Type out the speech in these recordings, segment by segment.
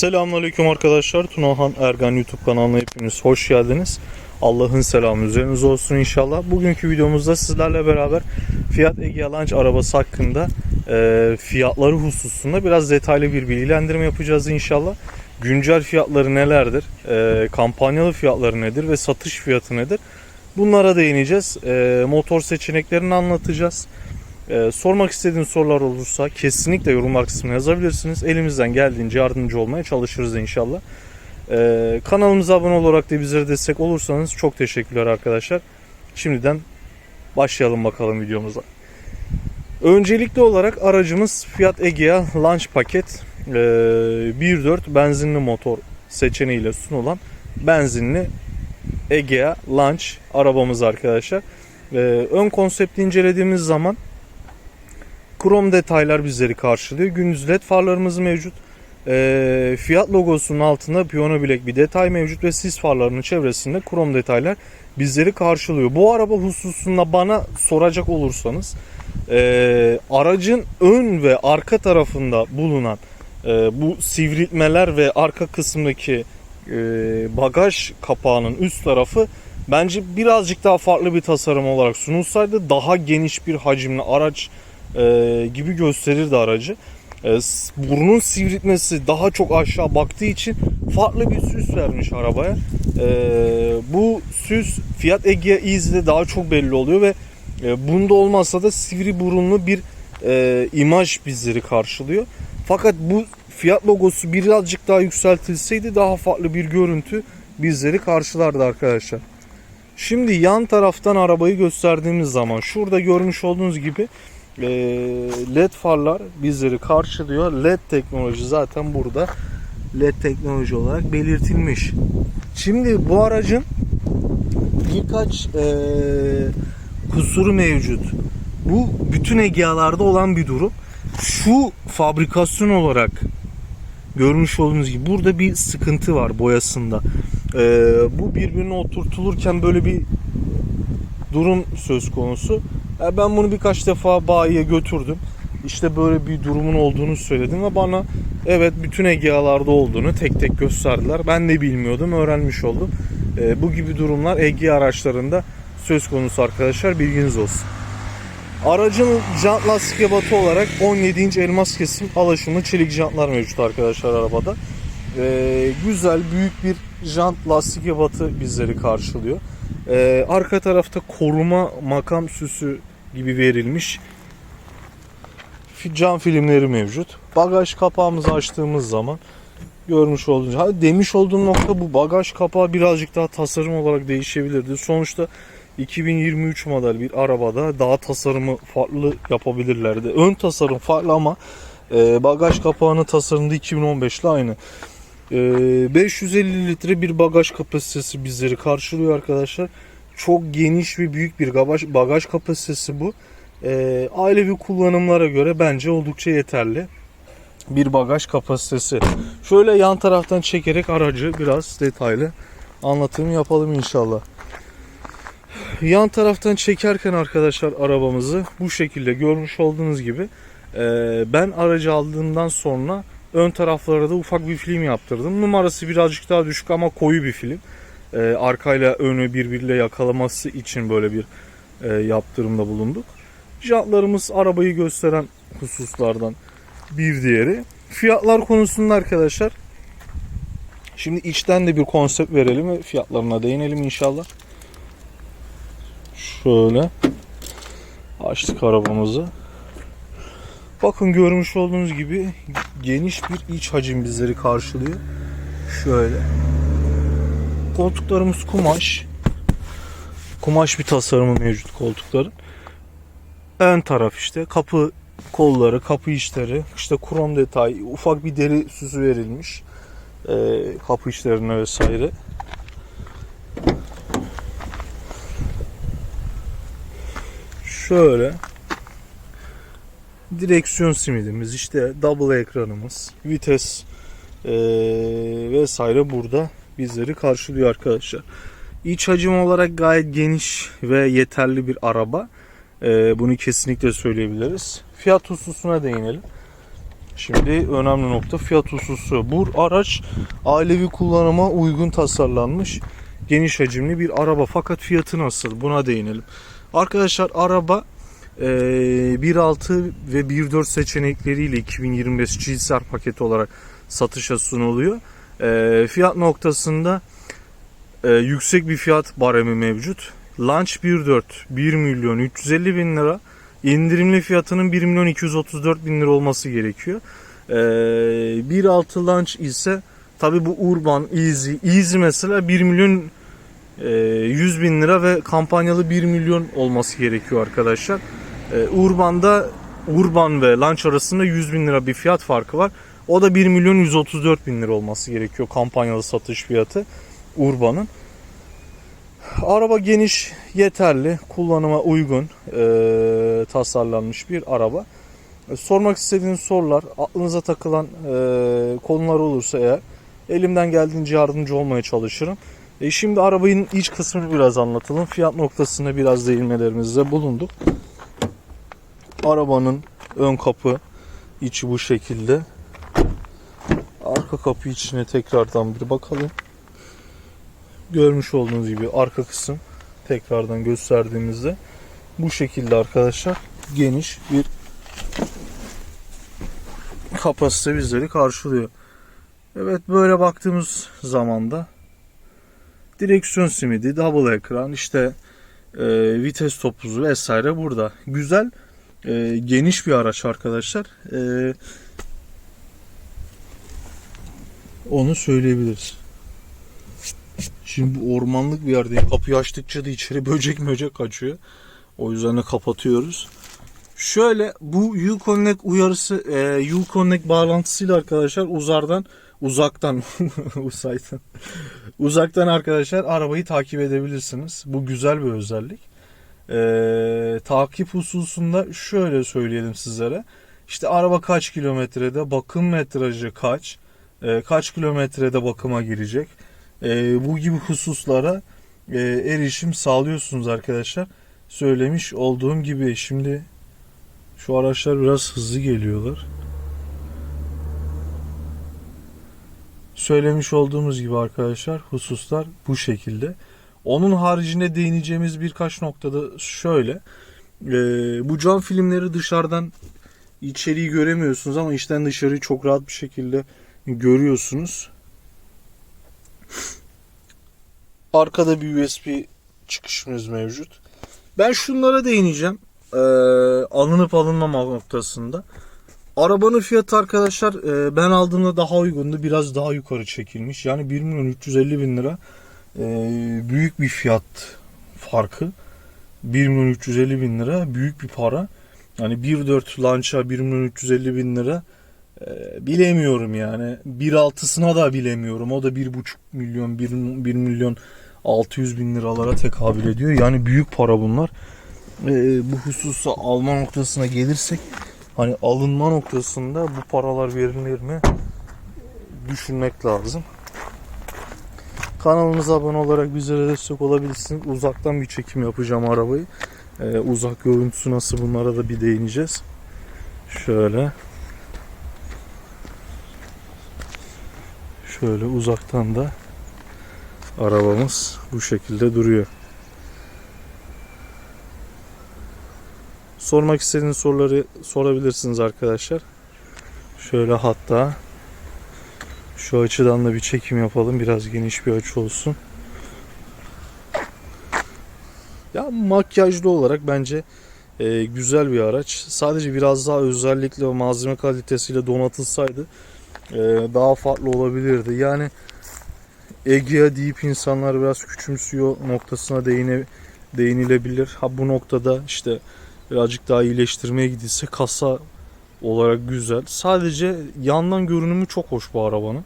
Selamünaleyküm arkadaşlar. Tunahan Ergan YouTube kanalına hepiniz hoş geldiniz. Allah'ın selamı üzerinize olsun inşallah. Bugünkü videomuzda sizlerle beraber Fiat Egea Launch arabası hakkında e, fiyatları hususunda biraz detaylı bir bilgilendirme yapacağız inşallah. Güncel fiyatları nelerdir, e, kampanyalı fiyatları nedir ve satış fiyatı nedir? Bunlara değineceğiz. E, motor seçeneklerini anlatacağız. Ee, sormak istediğiniz sorular olursa kesinlikle yorumlar kısmına yazabilirsiniz. Elimizden geldiğince yardımcı olmaya çalışırız inşallah. Ee, kanalımıza abone olarak da bizlere destek olursanız çok teşekkürler arkadaşlar. Şimdiden başlayalım bakalım videomuza. Öncelikli olarak aracımız Fiat Egea Launch Paket ee, 1.4 benzinli motor seçeneğiyle sunulan benzinli Egea Launch arabamız arkadaşlar. Ee, ön konsepti incelediğimiz zaman krom detaylar bizleri karşılıyor. Gündüz led farlarımız mevcut. Ee, Fiat logosunun altında piyano bilek bir detay mevcut ve sis farlarının çevresinde krom detaylar bizleri karşılıyor. Bu araba hususunda bana soracak olursanız e, aracın ön ve arka tarafında bulunan e, bu sivriltmeler ve arka kısımdaki e, bagaj kapağının üst tarafı bence birazcık daha farklı bir tasarım olarak sunulsaydı daha geniş bir hacimli araç e, gibi gösterirdi aracı. E, burnun sivriltmesi daha çok aşağı baktığı için farklı bir süs vermiş arabaya. E, bu süs Fiat Egea Easy'de daha çok belli oluyor ve e, bunda olmazsa da sivri burunlu bir e, imaj bizleri karşılıyor. Fakat bu Fiat logosu birazcık daha yükseltilseydi daha farklı bir görüntü bizleri karşılardı arkadaşlar. Şimdi yan taraftan arabayı gösterdiğimiz zaman şurada görmüş olduğunuz gibi led farlar bizleri karşılıyor. Led teknoloji zaten burada led teknoloji olarak belirtilmiş. Şimdi bu aracın birkaç e, kusuru mevcut. Bu bütün Egea'larda olan bir durum. Şu fabrikasyon olarak görmüş olduğunuz gibi burada bir sıkıntı var boyasında. E, bu birbirine oturtulurken böyle bir durum söz konusu. E, Ben bunu birkaç defa bayiye götürdüm. İşte böyle bir durumun olduğunu söyledim ve bana evet bütün Egea'larda olduğunu tek tek gösterdiler. Ben de bilmiyordum, öğrenmiş oldum. E, Bu gibi durumlar Egea araçlarında söz konusu arkadaşlar bilginiz olsun. Aracın jant lastik ebatı olarak 17 inç elmas kesim alaşımlı çelik jantlar mevcut arkadaşlar arabada. E, güzel büyük bir jant lastik ebatı bizleri karşılıyor. Ee, arka tarafta koruma makam süsü gibi verilmiş cam filmleri mevcut. Bagaj kapağımızı açtığımız zaman görmüş olduğunuz ha, demiş olduğum nokta bu bagaj kapağı birazcık daha tasarım olarak değişebilirdi. Sonuçta 2023 model bir arabada daha tasarımı farklı yapabilirlerdi. Ön tasarım farklı ama e, bagaj kapağının tasarımı da 2015 ile aynı. Ee, 550 litre bir bagaj kapasitesi bizleri karşılıyor arkadaşlar. Çok geniş ve büyük bir bagaj, bagaj kapasitesi bu. Ee, ailevi kullanımlara göre bence oldukça yeterli bir bagaj kapasitesi. Şöyle yan taraftan çekerek aracı biraz detaylı anlatım yapalım inşallah. Yan taraftan çekerken arkadaşlar arabamızı bu şekilde görmüş olduğunuz gibi e, ben aracı aldığımdan sonra ön taraflara da ufak bir film yaptırdım. Numarası birazcık daha düşük ama koyu bir film. E, arkayla önü birbiriyle yakalaması için böyle bir e, yaptırımda bulunduk. Jantlarımız arabayı gösteren hususlardan bir diğeri. Fiyatlar konusunda arkadaşlar şimdi içten de bir konsept verelim ve fiyatlarına değinelim inşallah. Şöyle açtık arabamızı. Bakın görmüş olduğunuz gibi geniş bir iç hacim bizleri karşılıyor. Şöyle. Koltuklarımız kumaş. Kumaş bir tasarımı mevcut koltukların. Ön taraf işte kapı kolları, kapı içleri, işte krom detay, ufak bir deri süsü verilmiş. Ee, kapı içlerine vesaire. Şöyle direksiyon simidimiz işte double ekranımız vites eee, vesaire burada bizleri karşılıyor arkadaşlar. İç hacim olarak gayet geniş ve yeterli bir araba. Eee, bunu kesinlikle söyleyebiliriz. Fiyat hususuna değinelim. Şimdi önemli nokta fiyat hususu. Bu araç ailevi kullanıma uygun tasarlanmış geniş hacimli bir araba fakat fiyatı nasıl buna değinelim. Arkadaşlar araba e, 1.6 ve 1.4 seçenekleriyle 2025 GSR paketi olarak satışa sunuluyor. E, fiyat noktasında e, yüksek bir fiyat baremi mevcut. Launch 1.4 1 milyon 350 bin lira. İndirimli fiyatının 1 milyon 234 bin lira olması gerekiyor. E, 1.6 launch ise tabi bu Urban, Easy. Easy mesela 1 milyon e, 100 bin lira ve kampanyalı 1 milyon olması gerekiyor arkadaşlar. E, Urban'da Urban ve Launch arasında 100 bin lira bir fiyat farkı var. O da 1 milyon 134 bin lira olması gerekiyor kampanyalı satış fiyatı Urban'ın. Araba geniş, yeterli, kullanıma uygun e, tasarlanmış bir araba. E, sormak istediğiniz sorular, aklınıza takılan e, konular olursa eğer elimden geldiğince yardımcı olmaya çalışırım. E, şimdi arabanın iç kısmını biraz anlatalım. Fiyat noktasında biraz değinmelerimizde bulunduk. Arabanın ön kapı içi bu şekilde. Arka kapı içine tekrardan bir bakalım. Görmüş olduğunuz gibi arka kısım tekrardan gösterdiğimizde bu şekilde arkadaşlar geniş bir kapasite bizleri karşılıyor. Evet böyle baktığımız zaman da direksiyon simidi, double ekran, işte e, vites topuzu vesaire burada. Güzel, e, geniş bir araç arkadaşlar. E, onu söyleyebiliriz. Şimdi bu ormanlık bir yerdeyim. Kapıyı açtıkça da içeri böcek möcek kaçıyor. O yüzden de kapatıyoruz. Şöyle bu Uconnect uyarısı, e, Uconnect bağlantısıyla arkadaşlar uzardan uzaktan uzaydan uzaktan arkadaşlar arabayı takip edebilirsiniz. Bu güzel bir özellik. Ee, takip hususunda şöyle söyleyelim sizlere. İşte araba kaç kilometrede, bakım metrajı kaç, e, kaç kilometrede bakıma girecek. E, bu gibi hususlara e, erişim sağlıyorsunuz arkadaşlar. Söylemiş olduğum gibi şimdi şu araçlar biraz hızlı geliyorlar. Söylemiş olduğumuz gibi arkadaşlar hususlar bu şekilde. Onun haricinde değineceğimiz birkaç noktada şöyle. Bu cam filmleri dışarıdan içeriği göremiyorsunuz ama içten dışarıyı çok rahat bir şekilde görüyorsunuz. Arkada bir USB çıkışımız mevcut. Ben şunlara değineceğim. Ee, alınıp alınmama noktasında. Arabanın fiyatı arkadaşlar e, ben aldığımda daha uygundu. Biraz daha yukarı çekilmiş. Yani 1 milyon 350 bin lira e, büyük bir fiyat farkı. 1 milyon 350 bin lira büyük bir para. Yani 1.4 lança 1 milyon 350 bin lira bilemiyorum yani. 1.6'sına da bilemiyorum. O da 1.5 milyon 1, 1 milyon 600 bin liralara tekabül ediyor. Yani büyük para bunlar. E, bu hususa alma noktasına gelirsek hani alınma noktasında bu paralar verilir mi düşünmek lazım. Kanalımıza abone olarak bizlere destek olabilirsiniz. Uzaktan bir çekim yapacağım arabayı. Ee, uzak görüntüsü nasıl bunlara da bir değineceğiz. Şöyle. Şöyle uzaktan da arabamız bu şekilde duruyor. Sormak istediğiniz soruları sorabilirsiniz arkadaşlar. Şöyle hatta şu açıdan da bir çekim yapalım. Biraz geniş bir açı olsun. Ya makyajlı olarak bence e, güzel bir araç. Sadece biraz daha özellikle ve malzeme kalitesiyle donatılsaydı e, daha farklı olabilirdi. Yani Egea deyip insanlar biraz küçümsüyor noktasına değine, değinilebilir. Ha bu noktada işte birazcık daha iyileştirmeye gidilse kasa olarak güzel. Sadece yandan görünümü çok hoş bu arabanın.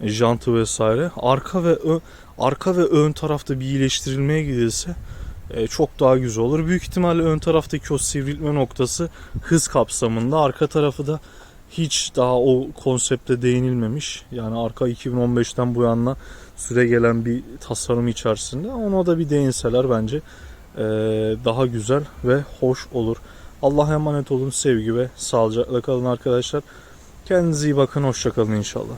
E, Jantı vesaire. Arka ve ön, arka ve ön tarafta bir iyileştirilmeye gidilse e, çok daha güzel olur. Büyük ihtimalle ön taraftaki o sivrilme noktası hız kapsamında. Arka tarafı da hiç daha o konsepte değinilmemiş. Yani arka 2015'ten bu yana süre gelen bir tasarım içerisinde. Ona da bir değinseler bence e, daha güzel ve hoş olur. Allah'a emanet olun. Sevgi ve sağlıcakla kalın arkadaşlar. Kendinize iyi bakın. Hoşçakalın inşallah.